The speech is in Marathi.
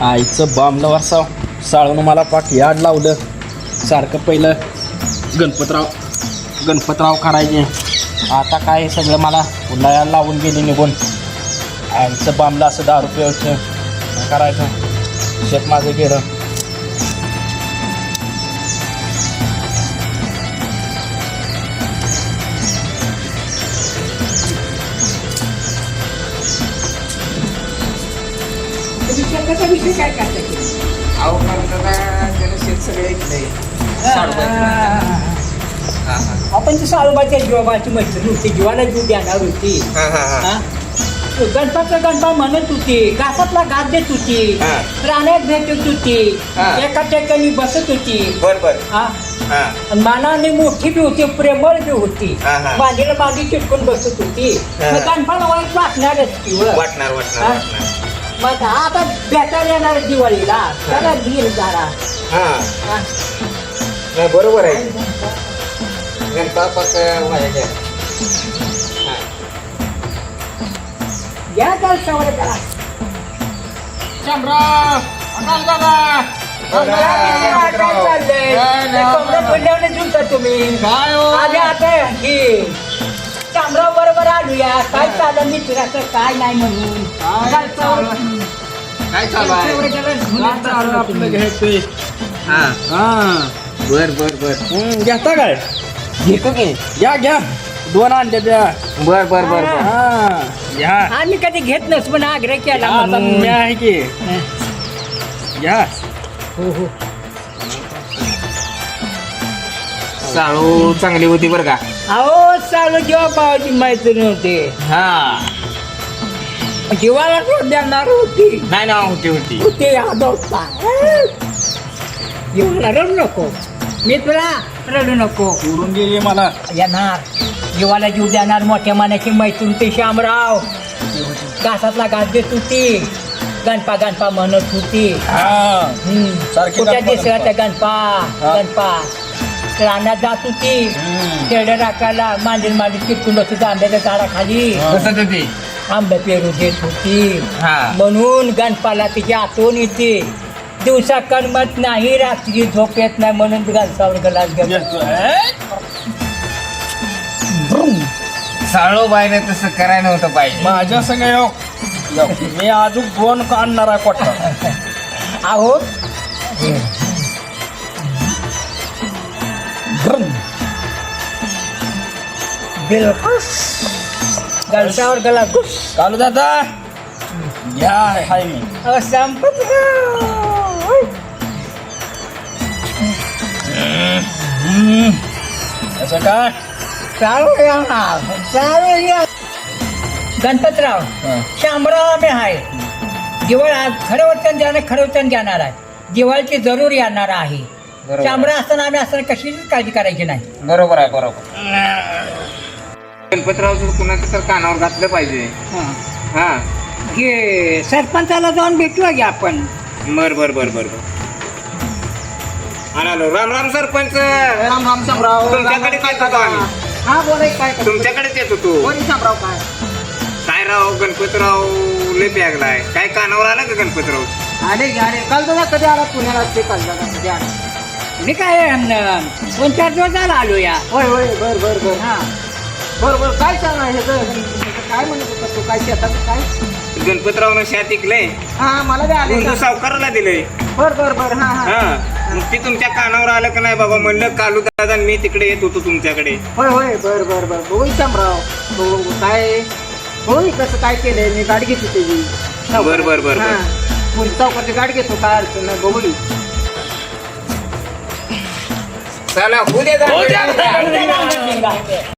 आईचं बामलं वारसा साळून मला पाक याड लावलं. सारखं पहिलं गणपतराव गणपतराव करायचे. आता काय सगळं मला उन्हाळ्याला लावून गेली निघून. आईचं बामलं असं दारू प्यायचं करायचं? शेत माझं गेलं. विषय काय करता अहो शेत सगळे आपण ती साळोबाच्या जीवाची मैत्री होती जीवाला जीव देणार होती हा? गणपाचा गणपा म्हणत होती घासातला घास देत होती हा. राण्यात भेटत होती हा. एका ठिकाणी बसत होती बर बर हा हा आणि मानाने मोठी बी होती प्रेमळ बी होती हा, हा. बांधीला बांधी चिटकून बसत होती हा. मग गणपाला वाईट वाटणारच की व. वाटणार वाटणार हा? वाटणार मग आता भेटायला येणार दिवाळीला. त्याला धीर जरा. हा. हा. नाही बरोबर आहे. हा या सवय करा. काय चाललंय? झुलता तुम्ही. काय हो? आता ही आलूया काय चाललं मित्राचं काय नाही म्हणून. काय चालू आहे काय चालू बसलं आपलं. घ्यायचंय हा. हा. बर बर बर. हम्म, घेता काय? घेतो की. घ्या घ्या. दोन अंडे द्या. बर बर बर बर. हा. घ्या. आम्ही कधी घेत नस पण आग्रह केला आता म्हणून. मी आहे की. घ्या. हो हो. साळू चांगली होती बर का. अहो चालू जेव्हा पावाची मैत्री होते. हा. जीवाला सोड देणार होती. नाही ना होती होती. होते आदवता जीवाला रडू नको. मी तुला रडू नको. सोडून गेली मला. येणार. जीवाला जीव देणार मोठ्या मानाची मैत्रीण ते श्यामराव घासातला घास देत होती. गणपा गणपा म्हणत होती. हा. हम्म. सारखी गणपा, दिसला त्या गणपा हा. गणपा. रानात जात होती. तेवढ्या राखायला मांडील मांडील चिटकून बसत आंब्याच्या झाडाखाली होती. आंबे पेरू देत होती. हा. म्हणून गणपाला तिची आठवण येते. दिवसा करमत नाही रात्री झोप येत नाही म्हणून गणपावर गलास घेतो येतो. ए? साळू बाईने तसं करायला नव्हतं पाहिजे. माझ्या संग. मी अजून दोन आणणार आहे कोटा आहो. बिलकुस गलसावर गला घुस। कालू दादा घ्या हाय मी. अहो, संपत हम्म. असं काय चालू या ना चालू या. गणपतराव हा. शामराव आम्ही आहे. दिवाळ आज खरं वचन द्याने खरं वचन घेणार आहे. दिवाळीची जरूर येणार आहे. शामराव असताना आम्ही असताना कशीच काळजी करायची नाही. बरोबर आहे बरोबर. गणपतराव कुणाचं तर कानावर घातलं पाहिजे. हा. सरपंचाला जाऊन भेटूया की आपण. बर बर बर बर बर. आलो राम राम सरपंच. राम राम शामराव तुमच्याकडे येत होतो आम्ही? हा बोलाय काय तुमच्याकडेच येत होतो शामराव काय? काय राव गणपतराव लय प्यागलाय. काय कानावर आला का गणपतराव? अरे अरे काल दादा कधी आला? पुण्याला ते काल दादा कधी आला? मी काय अं, दोन चार दिवस झाला आलो या. होय होय बर बर बर. हा. बर बर काय सांगा हे काय म्हणत होता तू? काय शेताचं काय? गणपतरावनं शात ऐकलंय हा मला बी आले सावकाराला दिलंय. बर बर बर हा हा. हा मग ते तुमच्या कानावर आलं का नाही बाबा? म्हणलं कालू दादा आणि मी तिकडे येत होतो तुमच्याकडे. होय होय बर बर बर. बघू शामराव हो काय होय कसं काय केलंय. मी गाडी घेतो त्याची बर बर बर हा. बर चौकाची गाडी घेतो काय अडचण नाही. बघू चला उद्या हो द्या. जा.